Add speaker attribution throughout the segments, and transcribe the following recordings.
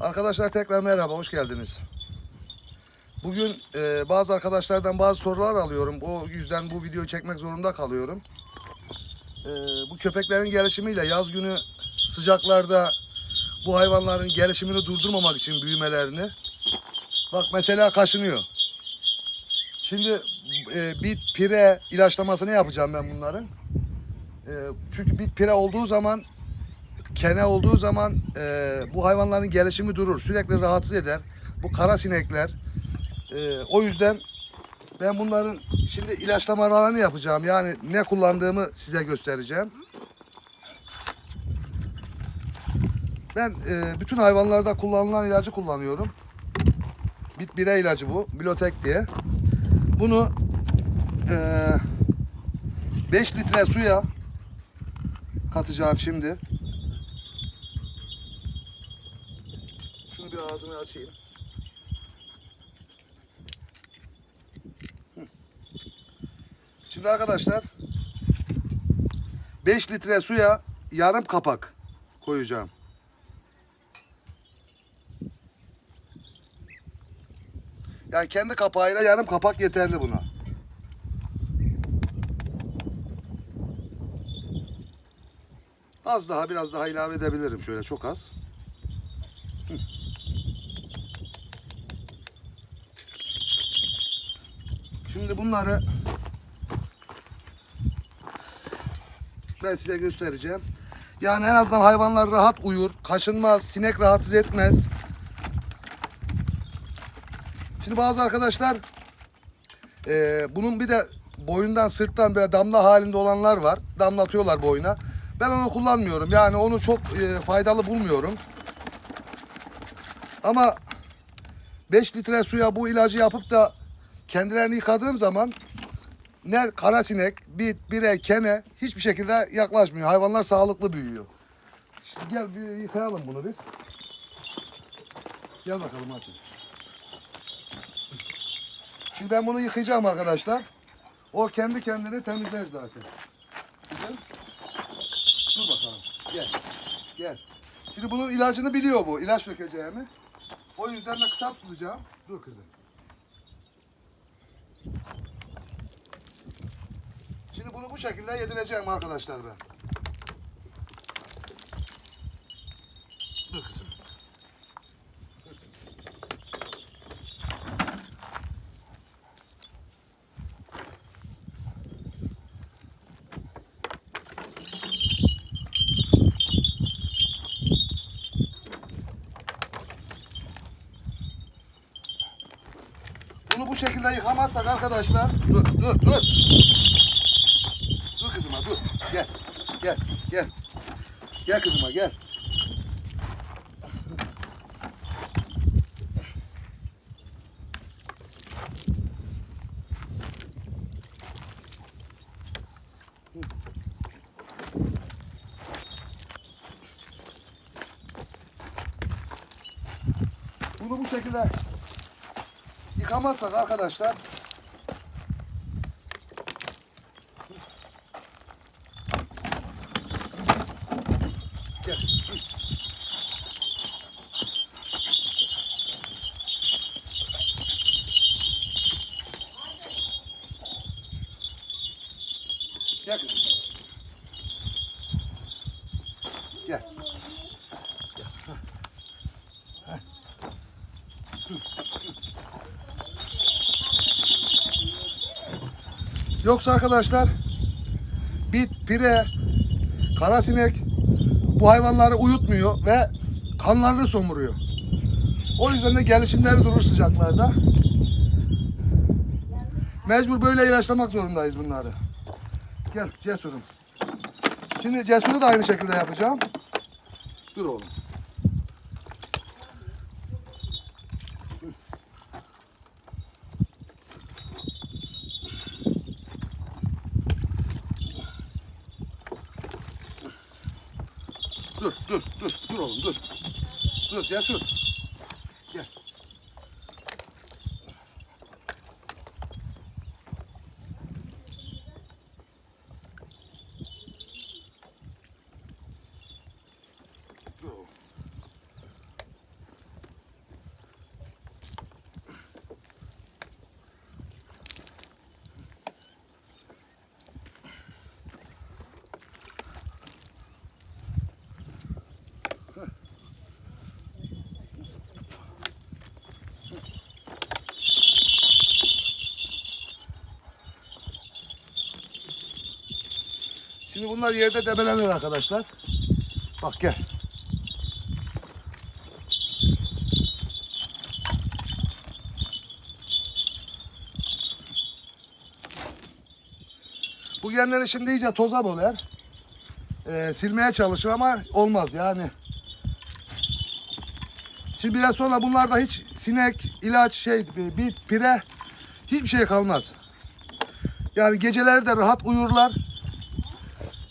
Speaker 1: Arkadaşlar tekrar merhaba, hoş geldiniz. Bugün e, bazı arkadaşlardan bazı sorular alıyorum. O yüzden bu videoyu çekmek zorunda kalıyorum. E, bu köpeklerin gelişimiyle yaz günü sıcaklarda bu hayvanların gelişimini durdurmamak için büyümelerini. Bak mesela kaşınıyor. Şimdi e, bit pire ilaçlamasını yapacağım ben bunların. E, çünkü bit pire olduğu zaman kene olduğu zaman e, bu hayvanların gelişimi durur. Sürekli rahatsız eder. Bu kara sinekler. E, o yüzden ben bunların şimdi ilaçlamalarını yapacağım. Yani ne kullandığımı size göstereceğim. Ben e, bütün hayvanlarda kullanılan ilacı kullanıyorum. Bit bire ilacı bu. Bilotek diye. Bunu e, 5 litre suya katacağım şimdi. Şunu bir ağzını açayım. Hı. Şimdi arkadaşlar 5 litre suya yarım kapak koyacağım. Yani kendi kapağıyla yarım kapak yeterli buna. Az daha biraz daha ilave edebilirim şöyle çok az. Şimdi bunları ben size göstereceğim. Yani en azından hayvanlar rahat uyur, kaşınmaz, sinek rahatsız etmez. Şimdi bazı arkadaşlar eee, bunun bir de boyundan sırttan böyle damla halinde olanlar var. Damlatıyorlar boyuna. Ben onu kullanmıyorum. Yani onu çok eee, faydalı bulmuyorum. Ama 5 litre suya bu ilacı yapıp da kendilerini yıkadığım zaman ne kara sinek, bit, bire, kene hiçbir şekilde yaklaşmıyor. Hayvanlar sağlıklı büyüyor. İşte gel bir yıkayalım bunu bir. Gel bakalım hadi. Şimdi ben bunu yıkayacağım arkadaşlar. O kendi kendini temizler zaten. Güzel. Dur bakalım. Gel. Gel. Şimdi bunun ilacını biliyor bu. ilaç dökeceğimi. O yüzden de kısa tutacağım. Dur kızım. Bunu bu şekilde yedireceğim arkadaşlar ben. Dur kızım. Bunu bu şekilde yıkamazsak arkadaşlar dur dur dur. Dur. Gel. Gel. Gel. Gel kızıma gel. Bunu bu şekilde yıkamazsak arkadaşlar Yoksa arkadaşlar bit, pire, kara sinek bu hayvanları uyutmuyor ve kanlarını somuruyor. O yüzden de gelişimleri durur sıcaklarda. Mecbur böyle ilaçlamak zorundayız bunları. Gel cesurum. Şimdi cesuru da aynı şekilde yapacağım. Dur oğlum. Dur, dur, dur, dur oğlum, dur. Dur, cesur. Şimdi bunlar yerde debelenir arkadaşlar. Bak gel. Bu genleri şimdi iyice toza boler. Ee, silmeye çalışır ama olmaz yani. Şimdi biraz sonra bunlarda hiç sinek, ilaç, şey, bit, pire hiçbir şey kalmaz. Yani geceleri de rahat uyurlar.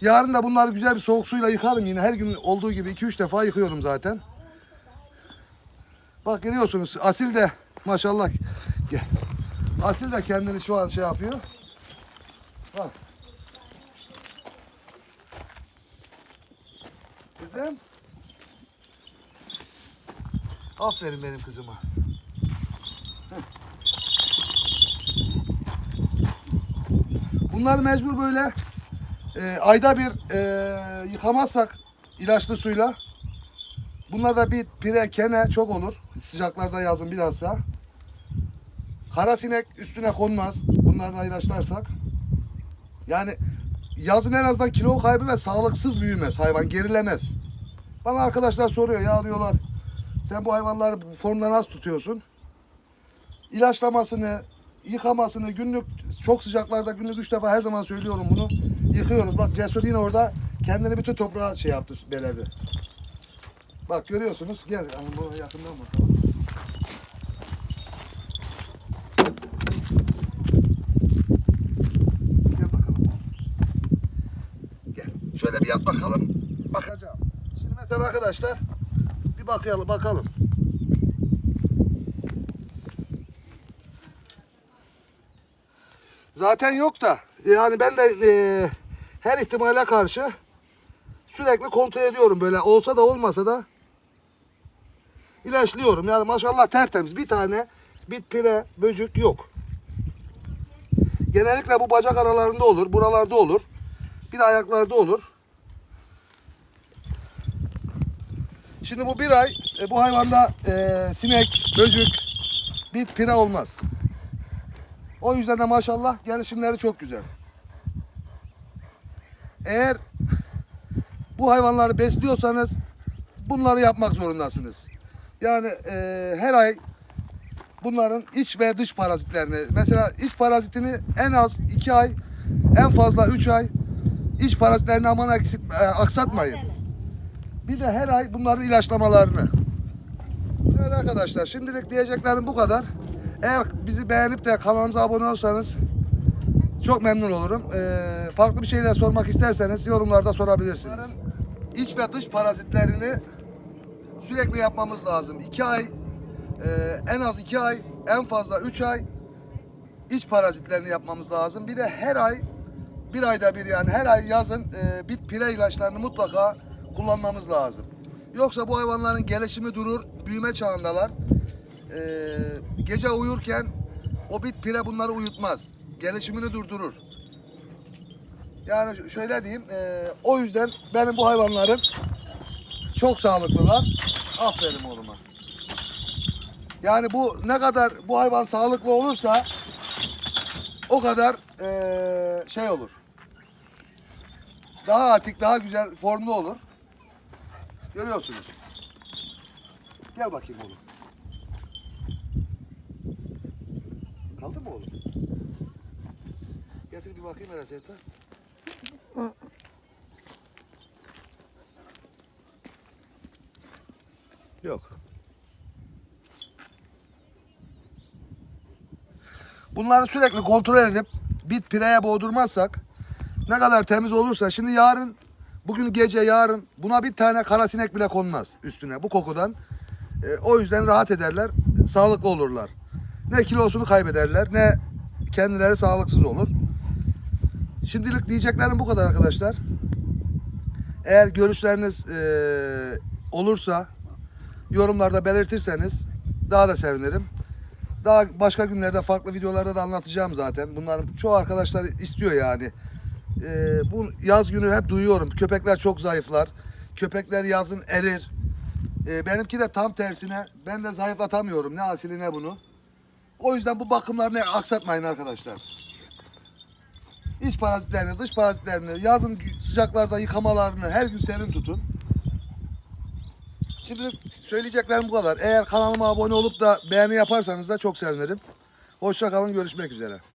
Speaker 1: Yarın da bunları güzel bir soğuk suyla yıkarım yine. Her gün olduğu gibi 2-3 defa yıkıyorum zaten. Bak görüyorsunuz Asil de maşallah. Gel. Asil de kendini şu an şey yapıyor. Bak. Kızım. Aferin benim kızıma. Heh. Bunlar mecbur böyle e, ayda bir e, yıkamazsak ilaçlı suyla bunlarda bir pire kene çok olur. Sıcaklarda yazın bilhassa. Kara sinek üstüne konmaz. Bunlarla ilaçlarsak. Yani yazın en azından kilo kaybı ve sağlıksız büyümez hayvan gerilemez. Bana arkadaşlar soruyor ya diyorlar sen bu hayvanları formda nasıl tutuyorsun? İlaçlamasını, yıkamasını günlük çok sıcaklarda günlük üç defa her zaman söylüyorum bunu. Yıkıyoruz. Bak Cesur yine orada kendini bütün toprağa şey yaptı, beledi. Bak görüyorsunuz. Gel ama bu yakından bakalım. Gel bakalım. Gel. Şöyle bir yap bakalım. Bakacağım. Şimdi mesela arkadaşlar bir bakalım bakalım. Zaten yok da yani ben de eee, her ihtimale karşı sürekli kontrol ediyorum böyle olsa da olmasa da ilaçlıyorum. Yani maşallah tertemiz bir tane bit pire böcük yok. Genellikle bu bacak aralarında olur, buralarda olur. Bir de ayaklarda olur. Şimdi bu bir ay e, bu hayvanda e, sinek, böcük, bit pire olmaz. O yüzden de maşallah gelişimleri çok güzel. Eğer bu hayvanları besliyorsanız bunları yapmak zorundasınız. Yani e, her ay bunların iç ve dış parazitlerini mesela iç parazitini en az iki ay en fazla üç ay iç parazitlerini aman eksik, e, aksatmayın. Bir de her ay bunların ilaçlamalarını. Evet arkadaşlar şimdilik diyeceklerim bu kadar. Eğer bizi beğenip de kanalımıza abone olursanız çok memnun olurum. Ee, farklı bir şeyler sormak isterseniz yorumlarda sorabilirsiniz. İç ve dış parazitlerini sürekli yapmamız lazım. 2 ay, e, en az 2 ay, en fazla 3 ay iç parazitlerini yapmamız lazım. Bir de her ay, bir ayda bir yani her ay yazın e, bit pire ilaçlarını mutlaka kullanmamız lazım. Yoksa bu hayvanların gelişimi durur, büyüme çağındalar. Ee, gece uyurken o bit pire bunları uyutmaz. Gelişimini durdurur. Yani şöyle diyeyim, e, o yüzden benim bu hayvanlarım çok sağlıklılar. Aferin oğluma. Yani bu ne kadar bu hayvan sağlıklı olursa o kadar e, şey olur. Daha atik, daha güzel formlu olur. Görüyorsunuz. Gel bakayım oğlum. Kaldı mı oğlum? Getir bir bakayım hele Sevta. Yok. Bunları sürekli kontrol edip bit pireye boğdurmazsak ne kadar temiz olursa şimdi yarın bugün gece yarın buna bir tane kara sinek bile konmaz üstüne bu kokudan. E, o yüzden rahat ederler, sağlıklı olurlar. Ne kilosunu kaybederler ne kendileri sağlıksız olur. Şimdilik diyeceklerim bu kadar arkadaşlar. Eğer görüşleriniz e, olursa yorumlarda belirtirseniz daha da sevinirim. Daha başka günlerde farklı videolarda da anlatacağım zaten. Bunların çoğu arkadaşlar istiyor yani. E, bu yaz günü hep duyuyorum. Köpekler çok zayıflar. Köpekler yazın erir. E, benimki de tam tersine. Ben de zayıflatamıyorum ne asili ne bunu. O yüzden bu bakımlarını aksatmayın arkadaşlar. İç parazitlerini, dış parazitlerini, yazın sıcaklarda yıkamalarını her gün serin tutun. Şimdi söyleyeceklerim bu kadar. Eğer kanalıma abone olup da beğeni yaparsanız da çok sevinirim. Hoşça kalın, görüşmek üzere.